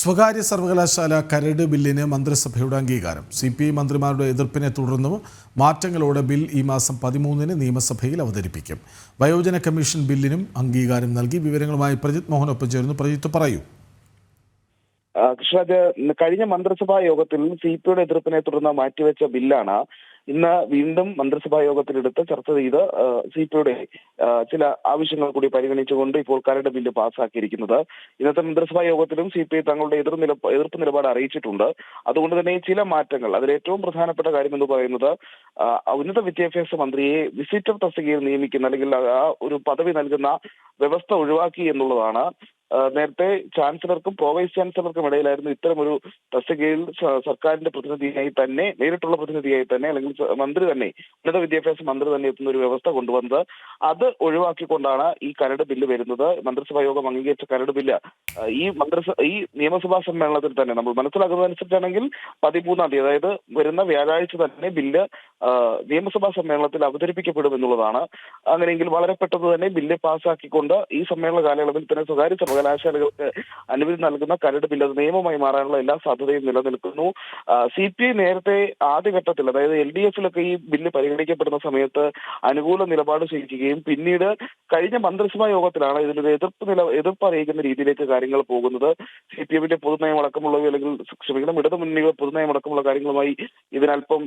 സ്വകാര്യ സർവകലാശാല കരട് ബില്ലിന് മന്ത്രിസഭയുടെ അംഗീകാരം. സി പി ഐ മന്ത്രിമാരുടെ എതിർപ്പിനെ തുടർന്നും മാറ്റങ്ങളോടെ ബിൽ ഈ മാസം പതിമൂന്നിന് നിയമസഭയിൽ അവതരിപ്പിക്കും. വയോജന കമ്മീഷൻ ബില്ലിനും അംഗീകാരം നൽകി വിവരങ്ങളുമായി പ്രജിത് മോഹനൊപ്പം ചേർന്ന് പ്രജിത്ത് പറയൂ. കൃഷ്ണ കഴിഞ്ഞ മന്ത്രിസഭാ യോഗത്തിൽ സി പി യുടെ എതിർപ്പിനെ തുടർന്ന് മാറ്റിവെച്ച ബില്ലാണ് ഇന്ന് വീണ്ടും മന്ത്രിസഭാ യോഗത്തിലെടുത്ത് ചർച്ച ചെയ്ത് സി പി ചില ആവശ്യങ്ങൾ കൂടി പരിഗണിച്ചുകൊണ്ട് ഇപ്പോൾ കരട് ബില്ല് പാസ്സാക്കിയിരിക്കുന്നത് ഇന്നത്തെ മന്ത്രിസഭാ യോഗത്തിലും സി പി ഐ തങ്ങളുടെ എതിർ നില എതിർപ്പ് നിലപാട് അറിയിച്ചിട്ടുണ്ട്. അതുകൊണ്ട് തന്നെ ചില മാറ്റങ്ങൾ അതിൽ ഏറ്റവും പ്രധാനപ്പെട്ട കാര്യം എന്ന് പറയുന്നത് ഉന്നത വിദ്യാഭ്യാസ മന്ത്രിയെ വിസിറ്റർ തസ്തികയിൽ നിയമിക്കുന്ന അല്ലെങ്കിൽ ആ ഒരു പദവി നൽകുന്ന വ്യവസ്ഥ ഒഴിവാക്കി എന്നുള്ളതാണ്. നേരത്തെ ചാൻസലർക്കും വൈസ് ചാൻസലർക്കും ഇടയിലായിരുന്നു ഇത്തരമൊരു തസ്തികയിൽ സർക്കാരിന്റെ പ്രതിനിധിയായി തന്നെ നേരിട്ടുള്ള പ്രതിനിധിയായി തന്നെ അല്ലെങ്കിൽ മന്ത്രി തന്നെ ഉന്നത വിദ്യാഭ്യാസ മന്ത്രി തന്നെ എത്തുന്ന ഒരു വ്യവസ്ഥ കൊണ്ടുവന്നത്. അത് ഒഴിവാക്കിക്കൊണ്ടാണ് ഈ കരട് ബില്ല് വരുന്നത്. മന്ത്രിസഭാ യോഗം അംഗീകരിച്ച കരട് ബില്ല് ഈ മന്ത്രിസഭ ഈ നിയമസഭാ സമ്മേളനത്തിൽ തന്നെ നമ്മൾ മനസ്സിലാക്കുന്നതനുസരിച്ചാണെങ്കിൽ പതിമൂന്നാം തീയതി അതായത് വരുന്ന വ്യാഴാഴ്ച തന്നെ ബില്ല് നിയമസഭാ സമ്മേളനത്തിൽ അവതരിപ്പിക്കപ്പെടും എന്നുള്ളതാണ്. അങ്ങനെയെങ്കിൽ വളരെ പെട്ടെന്ന് തന്നെ ബില്ല് പാസ്സാക്കിക്കൊണ്ട് ഈ സമ്മേളന കാലയളവിൽ തന്നെ സ്വകാര്യ സർവകലാശാലകൾക്ക് അനുമതി നൽകുന്ന കരട് ബില്ല് അത് നിയമമായി മാറാനുള്ള എല്ലാ സാധ്യതയും നിലനിൽക്കുന്നു. സി പി ഐ നേരത്തെ ആദ്യഘട്ടത്തിൽ അതായത് എൽ ഡി എഫിലൊക്കെ ഈ ബില്ല് പരിഗണിക്കപ്പെടുന്ന സമയത്ത് അനുകൂല നിലപാട് സ്വീകരിക്കുകയും പിന്നീട് കഴിഞ്ഞ മന്ത്രിസഭാ യോഗത്തിലാണ് ഇതിനൊരു എതിർപ്പ് നില എതിർപ്പ് അറിയിക്കുന്ന രീതിയിലേക്ക് കാര്യങ്ങൾ പോകുന്നത്. സി പി എമ്മിന്റെ പൊതുനയം അടക്കമുള്ളവ അല്ലെങ്കിൽ ക്ഷമിക്കണം ഇടതു മുന്നണിയുടെ പൊതുനയം അടക്കമുള്ള കാര്യങ്ങളുമായി ഇതിനൽപ്പം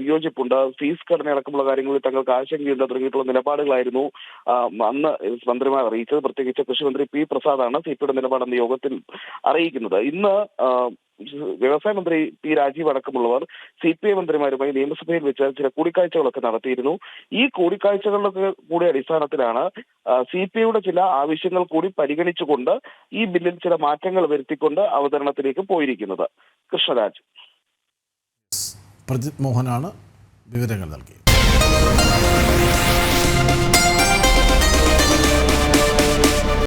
വിയോജിപ്പുണ്ട്. ഫീസ് ഘടന അടക്കമുള്ള കാര്യങ്ങളിൽ തങ്ങൾക്ക് ആശങ്കയുണ്ട്. തുടങ്ങിയിട്ടുള്ള നിലപാടുകളായിരുന്നു. അന്ന് മന്ത്രിമാർ അറിയിച്ചത്. പ്രത്യേകിച്ച് കൃഷിമന്ത്രി പി പ്രസാദാണ് സി പിയുടെ നിലപാടെന്ന് യോഗത്തിൽ അറിയിക്കുന്നത്. ഇന്ന് വ്യവസായ മന്ത്രി പി രാജീവ് അടക്കമുള്ളവർ സി പി ഐ മന്ത്രിമാരുമായി നിയമസഭയിൽ വെച്ച് ചില കൂടിക്കാഴ്ചകളൊക്കെ നടത്തിയിരുന്നു. ഈ കൂടിക്കാഴ്ചകളിലൊക്കെ കൂടി അടിസ്ഥാനത്തിലാണ് സി പി ഐയുടെ ചില ആവശ്യങ്ങൾ കൂടി പരിഗണിച്ചുകൊണ്ട് ഈ ബില്ലിൽ ചില മാറ്റങ്ങൾ വരുത്തിക്കൊണ്ട് അവതരണത്തിലേക്ക് പോയിരിക്കുന്നത്. കൃഷ്ണരാജ്. പ്രജിത് മോഹനാണ്. വിവരങ്ങൾ നൽകിയത്